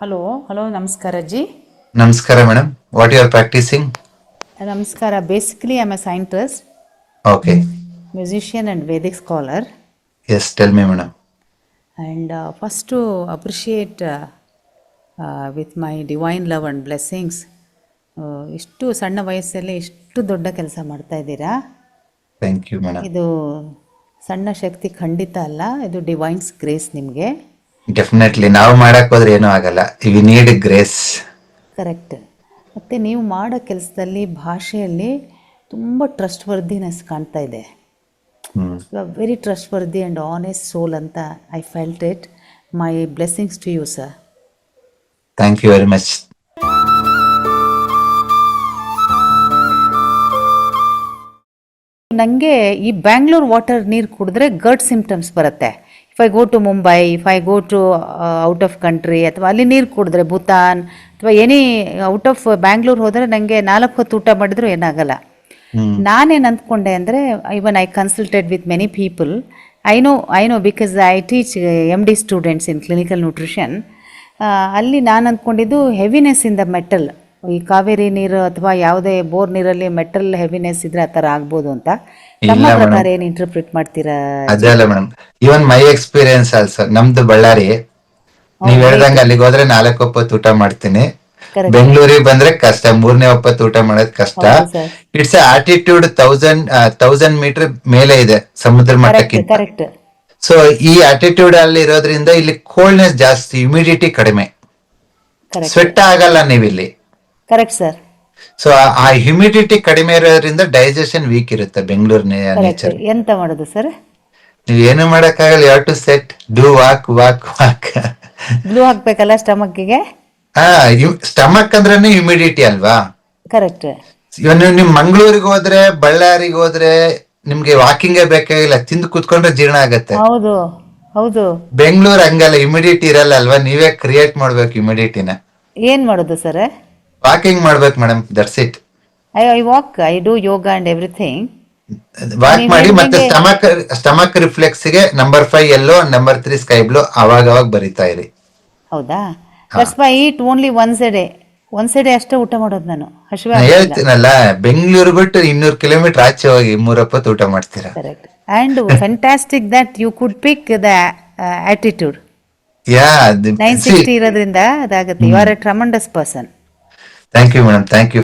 Hello hello ನಮಸ್ಕಾರ ಜಿ. ನಮಸ್ಕಾರ madam what you are practising ನಮಸ್ಕಾರ basically I am a scientist okay musician and Vedic scholar yes tell me madam and first appreciate with my divine love and blessings ಇಷ್ಟು ಸಣ್ಣ ವಯಸ್ಸಲ್ಲಿ ಇಷ್ಟು ದೊಡ್ಡ ಕೆಲಸ ಮಾಡ್ತಾ ಇದ್ದೀರಾ? ಥ್ಯಾಂಕ್ ಯು ಮೇಡಮ್ ಇದು ಸಣ್ಣ ಶಕ್ತಿ ಖಂಡಿತ ಅಲ್ಲ ಇದು ಡಿವೈನ್ಸ್ ಗ್ರೇಸ್ ನಿಮಗೆ. ಡೆಫಿನೆಟ್ಲಿ ನಾವು ಮಾಡಕ್ ಹೋದ್ರೆ ಏನೂ ಆಗಲ್ಲ. ವಿ ನೀಡ್ ಗ್ರೇಸ್ ಕರೆಕ್ಟ್ ಮತ್ತೆ ನೀವು ಮಾಡೋ ಕೆಲಸದಲ್ಲಿ ಭಾಷೆಯಲ್ಲಿ ತುಂಬ ಟ್ರಸ್ಟ್ ವರ್ದಿನೆಸ್ ಕಾಣ್ತಾ ಇದೆ. Very trustworthy and honest soul ಅಂತ I felt it my blessings to you sir thank you very much ನನಗೆ ಈ ಬ್ಯಾಂಗ್ಳೂರ್ ವಾಟರ್ ನೀರು ಕುಡಿದ್ರೆ ಗರ್ಡ್ ಸಿಂಪ್ಟಮ್ಸ್ ಬರುತ್ತೆ. I go to Mumbai if I go to out of country ಅಥವಾ ಅಲ್ಲಿ ನೀರು ಕುಡಿದ್ರೆ ಭೂತಾನ್ ಅಥವಾ ಎನಿ ಔಟ್ ಆಫ್ ಬ್ಯಾಂಗ್ಳೂರ್ ಹೋದರೆ ನನಗೆ ನಾಲ್ಕು ಹೊತ್ತು ಊಟ ಮಾಡಿದ್ರು ಏನಾಗಲ್ಲ. ನಾನೇನ್ ನಾನೇನು ಅಂದ್ಕೊಂಡೆ ಅಂದರೆ ಇವನ್ I consulted with many people I know I know because I teach M D students in clinical nutrition ಅಲ್ಲಿ ನಾನು ಅಂದ್ಕೊಂಡಿದ್ದು ಹೆವಿನೆಸ್ ಇನ್ ದ ಮೆಟಲ್ ಈ ಕಾವೇರಿ ನೀರು ಅಥವಾ ಯಾವುದೇ ಬೋರ್ ನೀರಲ್ಲಿ ಮೆಟಲ್ ಹೆವಿನೆಸ್ ಇದ್ರೆ ಆ ಥರ ಆಗ್ಬೋದು ಅಂತ. ನಮ್ಮ ಇಲ್ಲ ಪ್ರಕಾರ. ಏನು ಇಂಟರ್ಪ್ರಿಟ್ ಮಾಡ್ತೀರಾ? ಅದೇ ಅಲ್ಲ madam. Even my experience also ನಮ್ದು ಬಳ್ಳಾರಿ. ನೀವ್ ಹೇಳ್ದಂಗ ಅಲ್ಲಿಗೆ ಹೋದ್ರೆ ನಾಲ್ಕು ಒಪ್ಪತ್ತು ಊಟ ಮಾಡ್ತೀನಿ. Correct. ಬೆಂಗಳೂರಿಗೆ ಬಂದ್ರೆ ಕಷ್ಟ. ಮೂರನೇ ಒಪ್ಪತ್ತು ಊಟ ಮಾಡೋದ್ ಕಷ್ಟ. ಹೌದು sir. It's attitude thousand thousand metre ಮೇಲೆ ಇದೆ ಸಮುದ್ರ ಕರೆಕ್ಟ್ ಮಟ್ಟಕ್ಕಿಂತ. ಕರೆಕ್ಟ್ ಸೊ ಈ ಆಟಿಟ್ಯೂಡ್ ಅಲ್ಲಿ ಇರೋದ್ರಿಂದ ಇಲ್ಲಿ ಕೋಲ್ಡ್ನೆಸ್ ಜಾಸ್ತಿ ಹ್ಯುಮಿಡಿಟಿ ಕಡಿಮೆ. ಕರೆಕ್ಟ್ ಸ್ವೆಟ್ ಆಗಲ್ಲ ನೀವಿಲ್ಲಿ. ಕರೆಕ್ಟ್ ಸರ್ ಸೊ ಆ ಹ್ಯುಮಿಡಿಟಿ ಕಡಿಮೆ ಇರೋದ್ರಿಂದ ಡೈಜೆಷನ್ ವೀಕ್ ಇರುತ್ತೆ ಬೆಂಗಳೂರಿನ ನೇಚರ್ ಎಂತ ಮಾಡೋದು ಸರ್ ನೀವು ಏನು ಮಾಡಕ್ಕಾಗಲ್ಲ ಯಾವ ಟು set do walk walk walk blue ಹಾಕ್ಬೇಕಲ್ಲ ಸ್ಟಮಕ್ಕಿಗೆ ಹಾ ಸ್ಟಮಕ್ ಅಂದ್ರೇನೆ ಹ್ಯುಮಿಡಿಟಿ ಅಲ್ವಾ? ಕರೆಕ್ಟ್ ಇವಾಗ ನೀವು ನಿಮ್ ಮಂಗಳೂರಿಗೆ ಹೋದ್ರೆ ಬಳ್ಳಾರಿಗೆ ಹೋದ್ರೆ ನಿಮ್ಗೆ ವಾಕಿಂಗೇ ಬೇಕಾಗಿಲ್ಲ ತಿಂದು ಕುತ್ಕೊಂಡ್ರೆ ಜೀರ್ಣ ಆಗತ್ತೆ. ಹೌದು ಹೌದು. ಬೆಂಗಳೂರು ಹಂಗಲ್ಲ ಹ್ಯುಮಿಡಿಟಿ ಇರಲ್ಲ ಅಲ್ವಾ? ನೀವೇ ಕ್ರಿಯೇಟ್ ಮಾಡ್ಬೇಕು ಹ್ಯುಮಿಡಿಟಿನ ಏನ್ ಮಾಡೋದು ಸರ್ ವಾಕಿಂಗ್ ಮಾಡ್ಬೇಕು madam that's it I I walk I do yoga and everything walk ಮಾಡಿ ಮತ್ತೆ stomach stomach ರಿಫ್ಲೆಕ್ಸ್ಗೆ number five yellow number three sky blue ಅವಾಗ ಅವಾಗ ಬರಿತಾ ಇರಿ. ಹೌದಾ? That's my eat only once a day once a day ಅಷ್ಟೇ ಊಟ ಮಾಡೋದು ನಾನು. ಹಸಿವೆ ನಾ ಹೇಳ್ತೀನಲ್ಲ ಬೆಂಗಳೂರು ಬಿಟ್ಟು ಇನ್ನೂರು ಕಿಲೋಮೀಟರ್ ಆಚೆ ಹೋಗಿ ಮೂರಪ್ಪತ್ತು ಊಟ ಮಾಡ್ತೀರಾ? Correct and fantastic that you could pick the attitude yeah nine sixty ಇರೋದ್ರಿಂದ ಅದಾಗುತ್ತೆ. You are a tremendous person thank you madam thank you